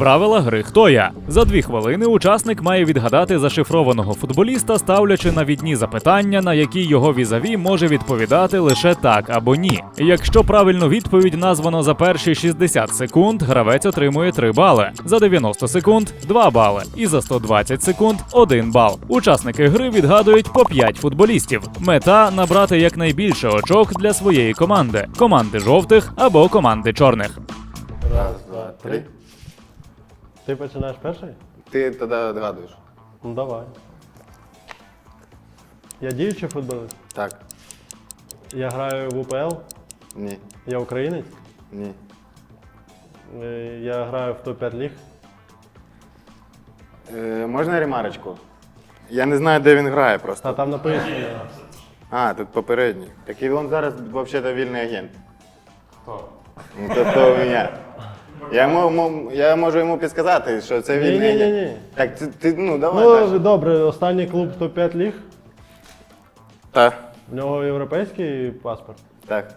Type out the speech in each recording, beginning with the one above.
Правила гри хто я? За дві хвилини учасник має відгадати зашифрованого футболіста, ставлячи навідні запитання, на які його візаві може відповідати лише так або ні. Якщо правильну відповідь названо за перші 60 секунд, гравець отримує 3 бали, за 90 секунд 2 бали, і за 120 секунд 1 бал. Учасники гри відгадують по 5 футболістів. Мета набрати якнайбільше очок для своєї команди команди жовтих або команди чорних. Раз, два, три. Ти починаєш перший? Ти тоді догадуєш. Ну давай. Я діючий футболіст. Так. Я граю в УПЛ. Ні. Я українець. Ні. Е, Я граю в топ-5 ліг. Е, можна ремарочку? Я не знаю, де він грає просто. Та там написано. А, тут попередній. Так і він зараз взагалі вільний агент. Хто? Ну, то хто у мене. Я, мо- я можу йому підказати, що це агент. Ні-ні-ні. Так, ти, ти ну давай Ну, далі. добре, останній клуб топ-5 ліг. Так, В нього європейський паспорт. так.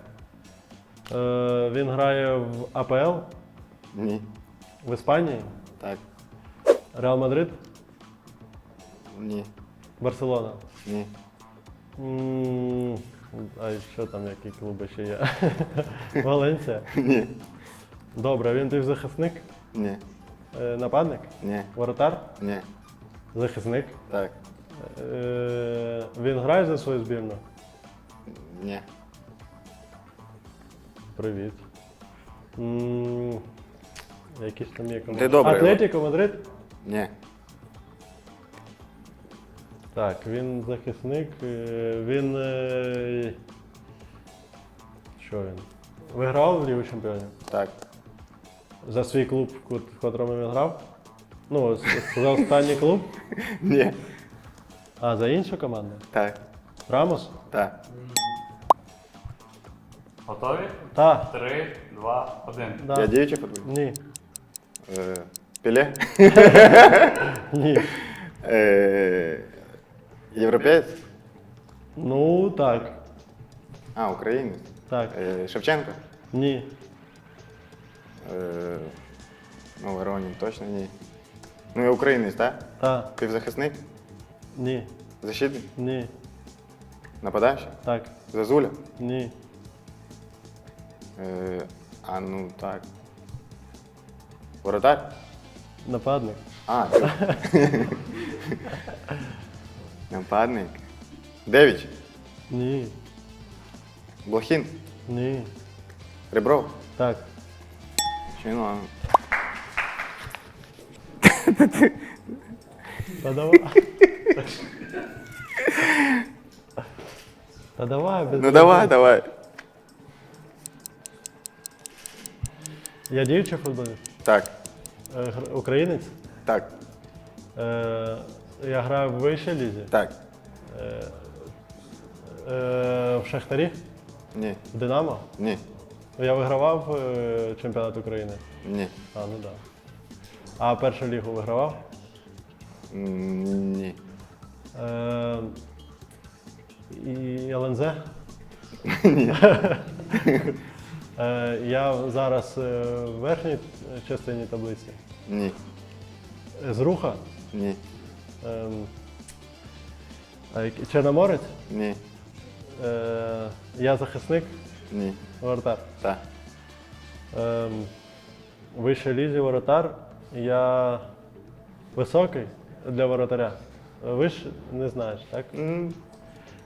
Е, Він грає в АПЛ Ні. в Іспанії, Так. Реал Мадрид, Ні. Барселона. Ні. М, А що там, які клуби ще є? Валенсія. Ні. Добре, він півзахисник, Ні. Е, нападник, Ні. воротар, Ні. захисник. Так. Е, Він грає за свою збірну. Ні. Привіт. М, Які там є команди? Ти добре, Атлетіко Мадрид? Ні. Так, він захисник. е, Він. е, Що він? Виграв в Лігу Чемпіонів? Так. За свій клуб, в котрому він грав? Ну, за останній клуб. Ні. А, за іншу команду? Так. Рамос? Так. Готові? Так. Три, два, один. Да. Я діючий футболіст? Ні. Е, Піле? Ні. Е, Європеєць? Ну, так. А, українець. Так. Е, Шевченко? Ні. Е, ну, Воронін точно ні. Ну, я українець, так? Так. Півзахисник? Ні. Защитник? Ні. Нападаючий? Так. Зазуля? Ні. Е, а ну так. Воротар? Нападник. А, ти. Нападник. Девіч? Ні. Блохін? Ні. Ребров? Так. Чи ну, Та давай. Та давай, без Ну давай, давай. Я діючий футболіст. Так, Е, гр- Українець. так, Е, Я граю в вищій лізі. так. Е, В Шахтарі, Ні, в Динамо. ні, Я вигравав е, чемпіонат України. ні. А, ну так. Да. А першу лігу вигравав. М, Ні. Е, І ЛНЗ. Е, Я зараз е, в верхній частині таблиці. Ні. З руха. Ні. Ем, а Чорноморець. Ні. Е, Я захисник, Ні. Воротар. Так. Ем, Вищій лізі воротар. Я високий для воротаря. Ви ж не знаєш, так? М,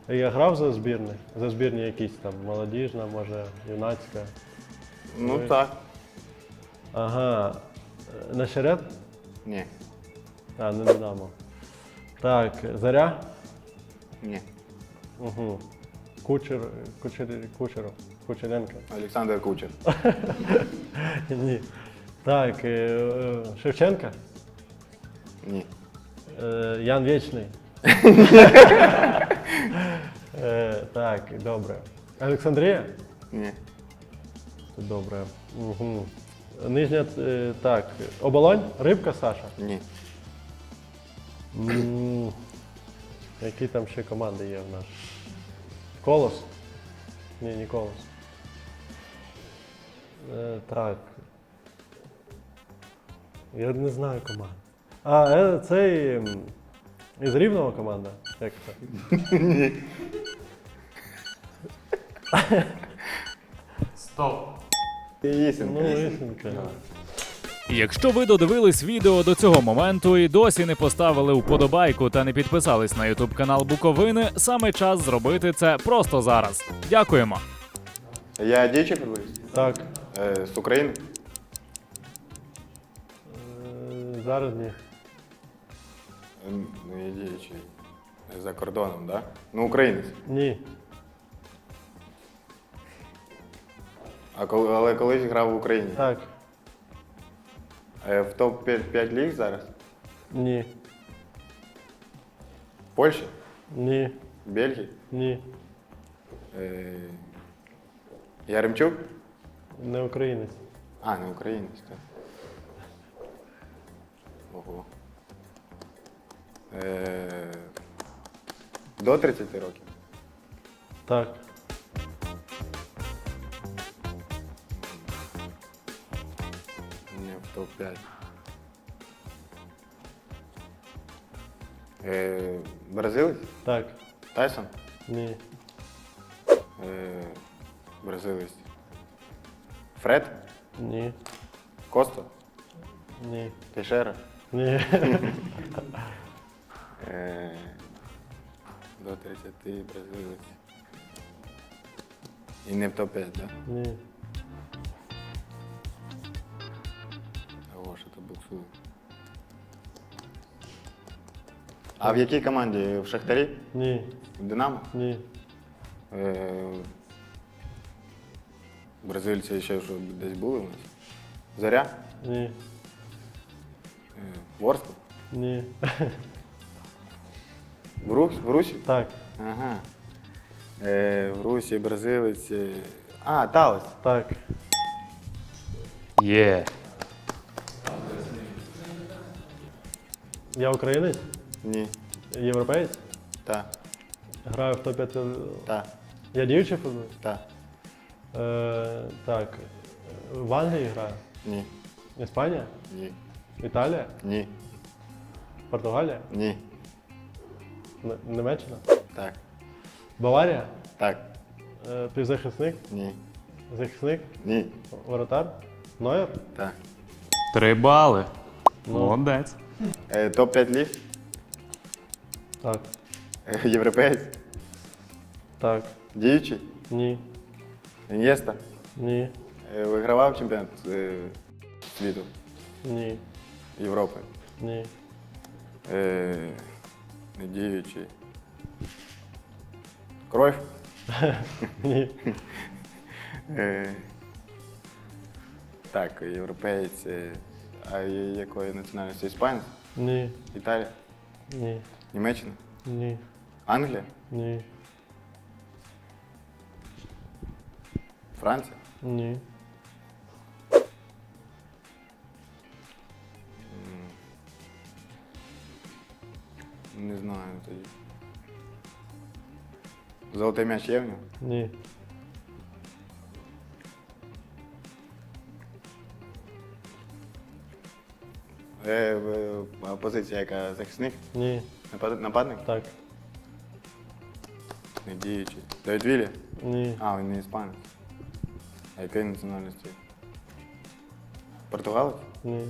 Я грав за збірні. За збірні якісь там молодіжна, може, юнацька. Ну Ви- так. Ага. На Щерет? Ні. А, не Динамо. Так, Заря. Ні. Угу. Кучер, Кучер, Кучеров, Кучеренко. Олександр Кучер. Ні. Так, е, е, Шевченка. Ні. Е, Ян Вічний. Е, Так, добре. Олександрія? Ні. Добре. Угу. Нижня, е, так. Оболонь? Рибка Саша. Ні. М, Які там ще команди є в нас? Колос? Ні, не колос. Е, так. Я не знаю команд. А, е, цей. м, Із рівного команда. Як це? Стоп. Ну. Якщо ви додивились відео до цього моменту і досі не поставили вподобайку та не підписались на ютуб канал Буковини, саме час зробити це просто зараз. Дякуємо. Я діючий футболіст? Так. Е, з України? е, Зараз ні. Е, Ну, я діючий. За кордоном, так? Да? Ну, українець. Ні. А коли, але колись грав в Україні. Так. Е, в топ-5 ліг зараз? Ні. Польщі? Ні. Бельгії? Ні. Е, Яремчук? Не українець. А, не українець, так. Ого. Е, до 30 років. Так. Не в топ-5. Е, бразилець? Так. Тайсон? Ні. Е, бразилець. Фред? Ні. Косто? Ні. Тейшера? Ні. Е, до 30 бразилець. І не в топ-5, так? Да? Ні. Ого, що то буксує. А в якій команді? В Шахтарі? Ні. В Динамо? Ні. Е, бразильці ще що десь були у нас? Заря? Ні. Е, Ні. В, Рус, в Русі? Так. Ага. Е, в Русі, бразилець. е, А, Талес. Так. Є. Я українець? Ні. Європеєць? Та, Граю в топ-5. та, Я діючий футболіст? та. Е, так. В Англії граю. Ні. Іспанія? Ні. Італія? Ні. Португалія? Ні. Н- Німеччина? Так. Баварія? Так. Е, півзахисник? Ні. Захисник? Ні. Воротар? Нойер? Так. Три бали. Ну. Молодець. Е, топ-5 ліг? Так. Е, Європеєць? Так. Діючий? Ні. Ін'єста? Ні. Е, Вигравав чемпіонат е, світу, Ні. Європи. Ні. Е, не діючий. Кройф? Ні. Е, так, європеєць. е, А я- якої національності? Іспанець? Ні. Італія? Ні. Німеччина? Ні. Англія? Ні. Франція? Ні. Не знаю тоді. Золотий м'яч є в нього? Ні. Е, е, позиція яка захисник? Ні. Напад- Нападник? Так. Не діючий. Давид Віллі? Ні. А, він не іспанець. А якої національності? Португалець? Ні.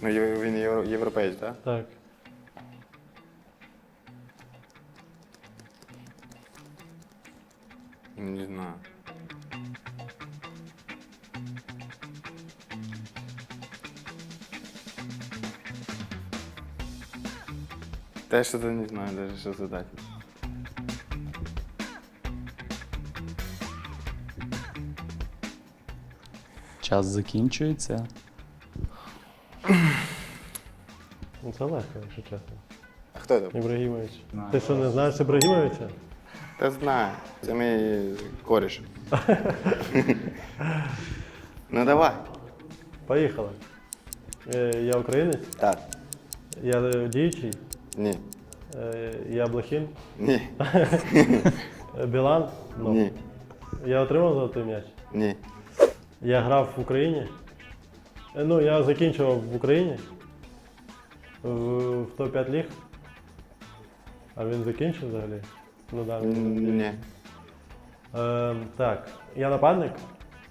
Ну, є- він євро- європеєць, так? Так. Не знаю. Та що то не знаю даже, що задати. Час закінчується. Ну це легко, якщо чесно. А хто це? Ібрагімович. Ти що, не знаєш Ібрагімовича? Та знаю. Це мій кореш. ну давай. Поїхали. Е, Я українець, Так. я е, діючий, Ні. е, я Блохін, Ні. Е, Білан. Ну. Ні. Я отримав золотий м'яч. Ні. Я грав в Україні. Е, Ну, я закінчував в Україні. В, в топ-5 ліг. А він закінчив взагалі? Ну да. він- Ні. Е, так, я нападник.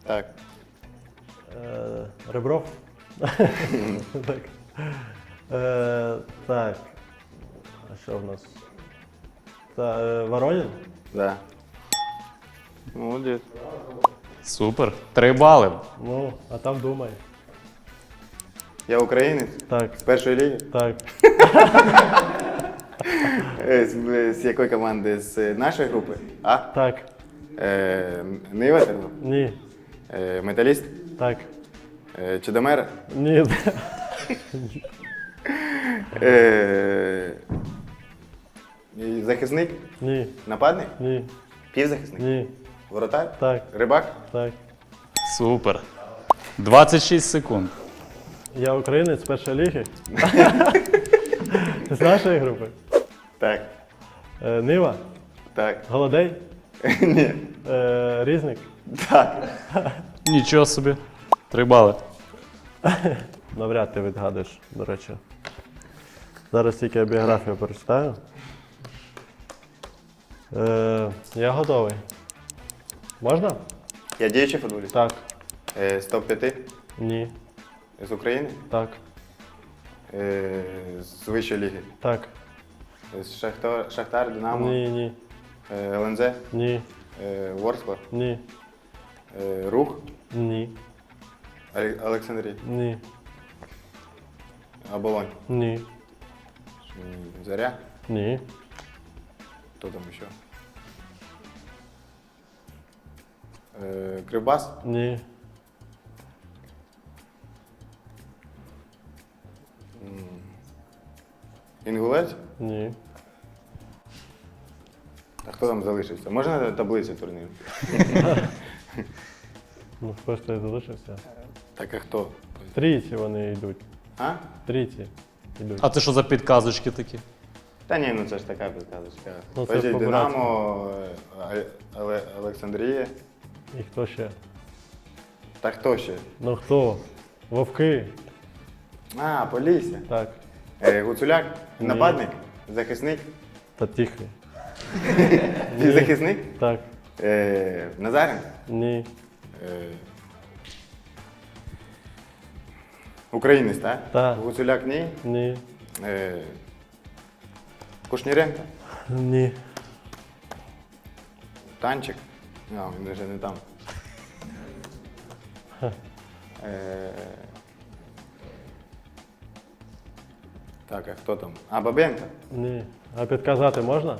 Так. Е, Ребров. так. Е, так. А що в нас? Та, е, Воронін? Да. Молодець. Супер. Три бали. Ну, а там думай. Я українець Так, з першої ліги. так. Е, З, з якої команди? З нашої групи? А? Так. Е, Нива Тернопіль? Ні. Е, Металіст? Так. Е, Чудомер? Ні. Е, і захисник? Ні. Нападник? Ні. Півзахисник? Ні. Воротар? Так. Рибак? Так. Супер. 26 секунд. Я українець першої ліги. З нашої групи. Так. Е, Нива. Так. Голодей. Ні. Е, Різник. Так. Нічого собі. Три бали. Навряд ти відгадуєш, до речі. Зараз тільки я біографію прочитаю. Е, я готовий. Можна? Я діючий футболіст? Так. Е, з топ-5? Ні. З України? Так. Е, з вищої ліги? Так. З Шахтар, Шахтар Динамо? Ні, ні. Е, ЛНЗ? Ні. Е, Ворскла? Ні. Е, Рух? Ні. Оле- Олександрій? Ні. Оболонь? Ні. М, Заря? Ні. Кто там еще? Э, Кривбас? Ні. Інгулець? Ні. А хто там залишився? Можна таблицю турніру? Ну, просто я залишився. Так а хто? Трійці вони йдуть. А? Трійці йдуть. А це що за підказочки такі? Та ні, ну це ж така підказочка. Ну, це Подожди, по Динамо, е, Але- Олександрія. І хто ще? Та хто ще? Ну хто? Вовки. А, Полісся. Так. Е, Гуцуляк? Ні. Нападник? Захисник? Та тихий. Ти захисник? Так. Е, Назаренко? Ні. Е, Українець, так? Так. Гуцуляк ні. Ні. Е, Кушніренко? Ні. Танчик? А, він вже не там. Е, так, а хто там? А, Бабенко. Ні. А підказати можна?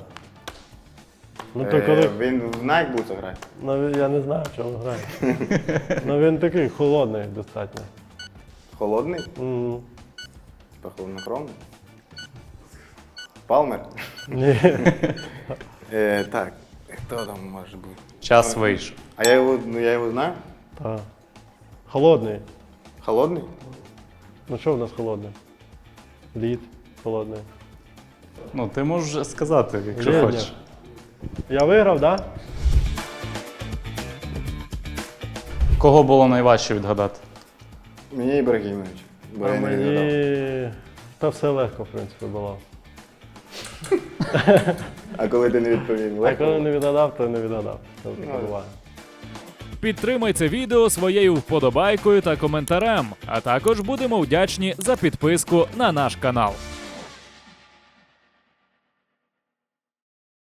Ну Е, то коли. Він в Nike бутсах грає. Ну я не знаю, в чому грає. ну він такий холодний достатньо. Холодний? М, Типа холоднокровний. Палмер? Ні. Е, так, хто там може бути? Час вийшов. А я його, ну, я його знаю? Та. Холодний. Холодний? Ну що в нас холодне? Лід холодний. Ну, ти можеш сказати, якщо Лєдня. хочеш. Я виграв, так? Да? Кого було найважче відгадати? Мені Ібрагімович. Бо А я не відгадав. мені. Та все легко, в принципі, було. А коли ти не відповів? А легко коли було? не відгадав, то не відгадав. Це таке Ну, буває. Підтримай це відео своєю вподобайкою та коментарем, а також будемо вдячні за підписку на наш канал.